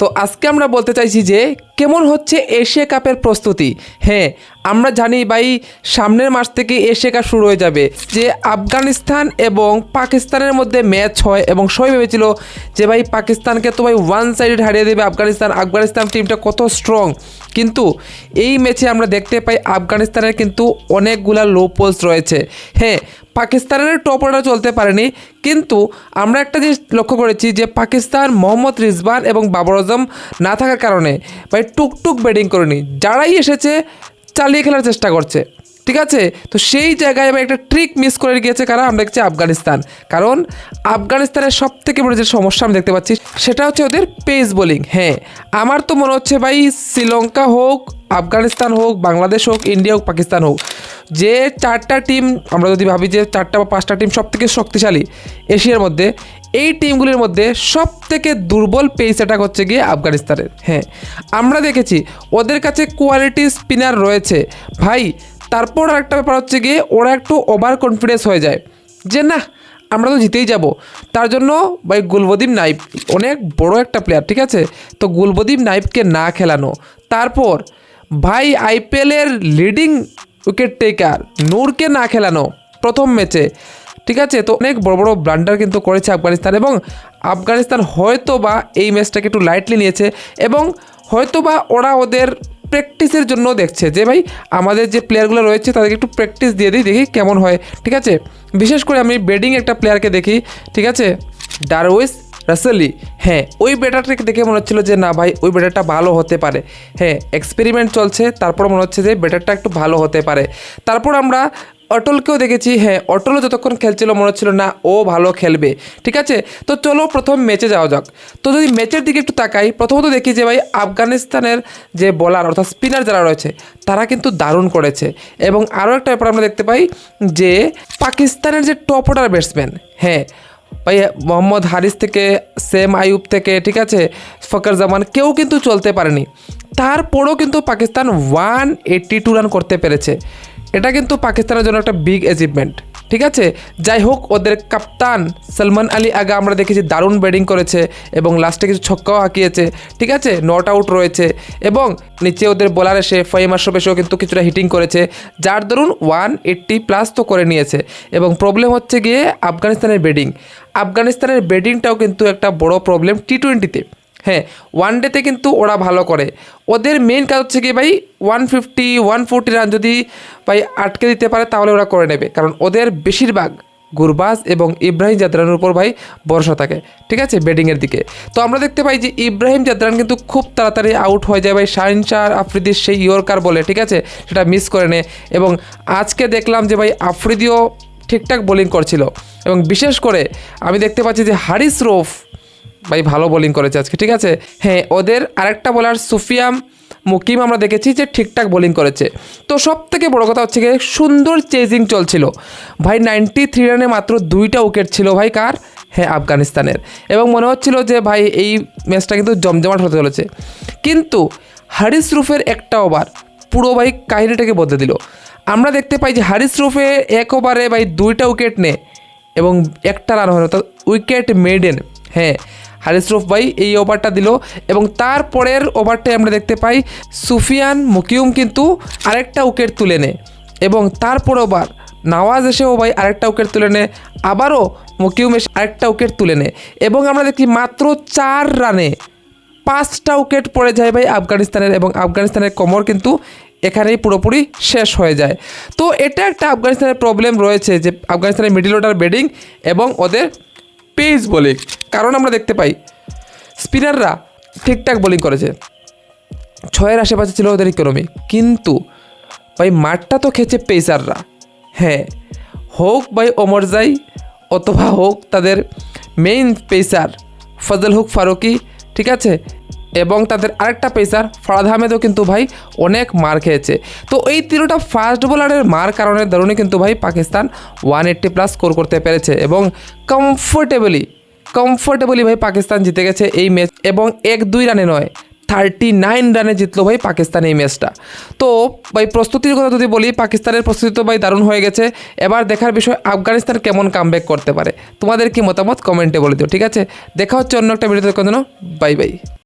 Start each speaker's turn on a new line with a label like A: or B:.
A: তো আজকে আমরা বলতে চাইছি যে কেমন হচ্ছে এশিয়া কাপের প্রস্তুতি? হ্যাঁ আমরা জানি ভাই, সামনের মাস থেকে এশিয়া কাপ শুরু হয়ে যাবে। যে আফগানিস্তান এবং পাকিস্তানের মধ্যে ম্যাচ হয় এবং সবাই ভেবেছিল যে ভাই, পাকিস্তানকে তো ভাই ওয়ান সাইডেড হারিয়ে দেবে আফগানিস্তান। আফগানিস্তান টিমটা কত স্ট্রং কিন্তু এই ম্যাচে আমরা দেখতে পাই আফগানিস্তানের কিন্তু অনেকগুলা লো পোস্ট রয়েছে। হ্যাঁ পাকিস্তানের টপ অর্ডার চলতে পারেনি। কিন্তু আমরা একটা জিনিস লক্ষ্য করেছি যে পাকিস্তান মোহাম্মদ রিজবান এবং বাবর আজম না থাকার কারণে ভাই টুকটুক ব্যাটিং করেনি। যারাই এসেছে, চালিয়ে খেলার চেষ্টা করছে। ঠিক আছে? তো সেই জায়গায় আমি একটা ট্রিক মিস করে গিয়েছে কারণ আমরা দেখছি আফগানিস্তান। কারণ আফগানিস্তানের সব থেকে বড় যে সমস্যা আমি দেখতে পাচ্ছি, সেটা হচ্ছে ওদের পেস বোলিং হ্যাঁ আমার তো মনে হচ্ছে ভাই শ্রীলঙ্কা হোক, আফগানিস্তান হোক, বাংলাদেশ হোক, ইন্ডিয়া হোক, পাকিস্তান হোক। যে চারটা টিম আমরা যদি ভাবি যে চারটা বা পাঁচটা টিম সব থেকে শক্তিশালী এশিয়ার মধ্যে, এই টিমগুলির মধ্যে সব থেকে দুর্বল পেস অ্যাটাক হচ্ছে গিয়ে আফগানিস্তানের। হ্যাঁ আমরা দেখেছি ওদের কাছে কোয়ালিটি স্পিনার রয়েছে। ভাই, তারপর আরেকটা ব্যাপার হচ্ছে গিয়ে ওরা একটু ওভার কনফিডেন্স হয়ে যায় যে না, আমরা তো জিতেই যাব। তার জন্য ভাই গুলবদীপ নাইব অনেক বড় একটা প্লেয়ার ঠিক আছে? তো গুলবদীপ নাইবকে না খেলানো। তারপর ভাই আইপিএলের লিডিং উইকেট টেকার নূরকে না খেলানো প্রথম ম্যাচে ঠিক আছে, তো অনেক বড় বড় ব্লান্ডার কিন্তু করেছে আফগানিস্তান এবং আফগানিস্তান হয়তো বা এই ম্যাচটাকে একটু লাইটলি নিয়েছে এবং হয়তো বা ওরা ওদের প্র্যাকটিসের জন্য দেখছে যে, ভাই, আমাদের যে প্লেয়ারগুলো রয়েছে তাদেরকে একটু প্র্যাকটিস দিয়ে দিই, দেখি কেমন হয়। ঠিক আছে? বিশেষ করে আমি বেডিং একটা প্লেয়ারকে দেখি। ঠিক আছে? ডারউইস রাসেলি হ্যাঁ ওই ব্যাটারটাকে দেখে মনে হচ্ছিল যে, না ভাই, ওই ব্যাটারটা ভালো হতে পারে। হ্যাঁ এক্সপেরিমেন্ট চলছে, তারপর মনে হচ্ছে যে, ব্যাটারটা একটু ভালো হতে পারে। তারপর আমরা অটলকেও দেখেছি হ্যাঁ অটলও যতক্ষণ খেলছিল মনে হচ্ছিল, না, ও ভালো খেলবে। ঠিক আছে? তো চলো প্রথম ম্যাচে যাওয়া যাক। তো যদি ম্যাচের দিকে একটু তাকাই, প্রথমত দেখি যে, ভাই, আফগানিস্তানের যে বলার অর্থাৎ স্পিনার যারা রয়েছে, তারা কিন্তু দারুণ করেছে। এবং আরও একটা ব্যাপার আমরা দেখতে পাই যে, পাকিস্তানের যে টপ অর্ডার ব্যাটসম্যান হ্যাঁ ভাই, মোহাম্মদ হারিস থেকে, সেম আইয়ুব থেকে, ঠিক আছে? ফকর জামান, কেউ কিন্তু চলতে পারেনি। তারপরেও কিন্তু Pakistan one eighty two run করতে পেরেছে। এটা কিন্তু পাকিস্তানের জন্য একটা বিগ অ্যাচিভমেন্ট ঠিক আছে? যাই হোক, ওদের কাপ্তান সলমান আলী আগা আমরা দেখেছি দারুণ ব্যাটিং করেছে এবং লাস্টে কিছু ছক্কাও হাঁকিয়েছে, ঠিক আছে? নট আউট রয়েছে এবং নিচে ওদের বোলার এসে ফাইম আশরফ এসেও কিন্তু কিছুটা হিটিং করেছে, যার দরুন ওয়ান এইট্টি প্লাস তো করে নিয়েছে। এবং প্রবলেম হচ্ছে গিয়ে আফগানিস্তানের ব্যাটিং আফগানিস্তানের ব্যাটিংটাও কিন্তু একটা বড় প্রবলেম টি টোয়েন্টিতে হ্যাঁ ওয়ান ডেতে কিন্তু ওরা ভালো করে। ওদের মেন কাজ হচ্ছে কি ভাই one fifty one forty run যদি ভাই আটকে দিতে পারে তাহলে ওরা করে নেবে। কারণ ওদের বেশিরভাগ গুরবাজ এবং ইব্রাহিম জাদরানের উপর ভাই ভরসা থাকে। ঠিক আছে ব্যাটিংয়ের দিকে। তো আমরা দেখতে পাই যে ইব্রাহিম জাদরান কিন্তু খুব তাড়াতাড়ি আউট হয়ে যায় ভাই শাহিন শাহ আফ্রিদির সেই ইয়র্কার বলে। ঠিক আছে, সেটা মিস করে নেয় এবং আজকে দেখলাম যে ভাই আফ্রিদিও ঠিকঠাক বোলিং করছিল। এবং বিশেষ করে আমি দেখতে পাচ্ছি যে হারিস রোফ ভাই ভালো বোলিং করেছে আজকে, ঠিক আছে? হ্যাঁ ওদের আরেকটা বলার সুফিয়াম মুকিম আমরা দেখেছি যে ঠিকঠাক বোলিং করেছে। তো সব থেকে বড় কথা হচ্ছে গিয়ে সুন্দর চেজিং চলছিল। ভাই নাইনটি থ্রি রানে মাত্র দুইটা উইকেট ছিল ভাই কার? হ্যাঁ আফগানিস্তানের। এবং মনে হচ্ছিল যে ভাই এই ম্যাচটা কিন্তু জমজমাট হতে চলেছে। কিন্তু হারিস রুফের একটা ওভার পুরো ভাই কাহিনিটাকে বদলে দিল। আমরা দেখতে পাই যে হারিস রুফে এক ওভারে ভাই দুইটা উইকেট নেয় এবং একটা রান হয় অর্থাৎ উইকেট মেডেন হ্যাঁ হারিস রুফ ভাই এই ওভারটা দিল এবং তারপরের ওভারটাই আমরা দেখতে পাই সুফিয়ান মুকিউম কিন্তু আরেকটা উইকেট তুলে নেয় এবং তারপর ওভার নওয়াজ এসেও ভাই আরেকটা উইকেট তুলে নেয়, আবারও মুকিউম এসে আরেকটা উইকেট তুলে নেয় এবং আমরা দেখি মাত্র চার রানে পাঁচটা উইকেট পড়ে যায় ভাই আফগানিস্তানের এবং আফগানিস্তানের কোমর কিন্তু এখানেই পুরোপুরি শেষ হয়ে যায়। তো এটা একটা আফগানিস্তানের প্রবলেম রয়েছে যে আফগানিস্তানের মিডিল অর্ডার ব্যাটিং এবং ওদের পেস বোলিং কারণ আমরা দেখতে পাই স্পিনাররা ঠিকঠাক বোলিং করেছে। ছয়ের আশেপাশে ছিল ওদের ইকোনমি কিন্তু ভাই মাঠটা তো খেয়েছে পেসাররা হ্যাঁ হোক ভাই ওমরজাই অথবা হোক তাদের মেইন পেসার ফজল হুক ফারুকি, ঠিক আছে? এবং তাদের আরেকটা পেসার ফরাদ আহমেদও কিন্তু ভাই অনেক মার খেয়েছে। তো এই তিনটা ফাস্ট বোলারের মার কারণে দরুণে কিন্তু ভাই Pakistan one eighty plus score করতে পেরেছে এবং কমফোর্টেবলি কমফোর্টেবলি ভাই পাকিস্তান জিতে গেছে এই ম্যাচ এবং এক দুই রানে নয় থার্টি নাইন রানে জিতলো ভাই পাকিস্তান এই ম্যাচটা তো ভাই প্রস্তুতির কথা যদি বলি, পাকিস্তানের প্রস্তুতি তো ভাই দারুণ হয়ে গেছে। এবার দেখার বিষয়, আফগানিস্তান কেমন কামব্যাক করতে পারে? তোমাদের কি মতামত? কমেন্টে বলে দিও, ঠিক আছে? দেখা হচ্ছে অন্য একটা ভিডিওতে কোনো বাই বাই